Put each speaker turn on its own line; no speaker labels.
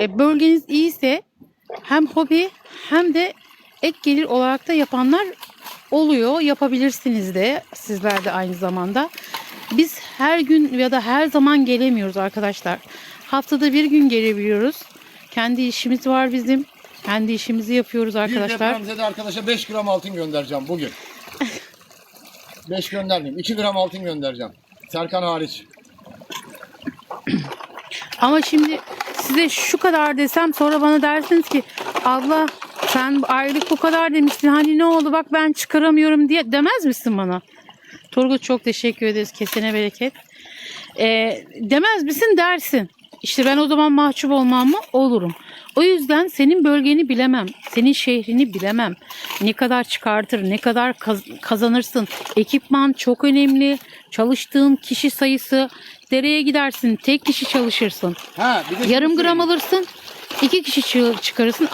E, bölgeniz iyiyse hem hobi hem de ek gelir olarak da yapanlar oluyor. Yapabilirsiniz de sizler de aynı zamanda. Biz her gün ya da her zaman gelemiyoruz arkadaşlar. Haftada bir gün gelebiliyoruz. Kendi işimiz var bizim. Kendi işimizi yapıyoruz
Bir
arkadaşlar.
depremzede arkadaşa 5 gram altın göndereceğim bugün. 5 göndermeyeyim. 2 gram altın göndereceğim. Serkan hariç.
Ama şimdi size şu kadar desem sonra bana dersiniz ki abla sen aylık bu kadar demiştin hani ne oldu bak ben çıkaramıyorum diye demez misin bana? Turgut çok teşekkür ederiz kesene bereket. Ee, demez misin dersin. İşte ben o zaman mahcup olmam mı? Olurum. O yüzden senin bölgeni bilemem. Senin şehrini bilemem. Ne kadar çıkartır, ne kadar kaz- kazanırsın. Ekipman çok önemli. Çalıştığın kişi sayısı. Dereye gidersin, tek kişi çalışırsın.
Ha, bir de
Yarım gram alırsın, iki kişi çı- çıkarırsın.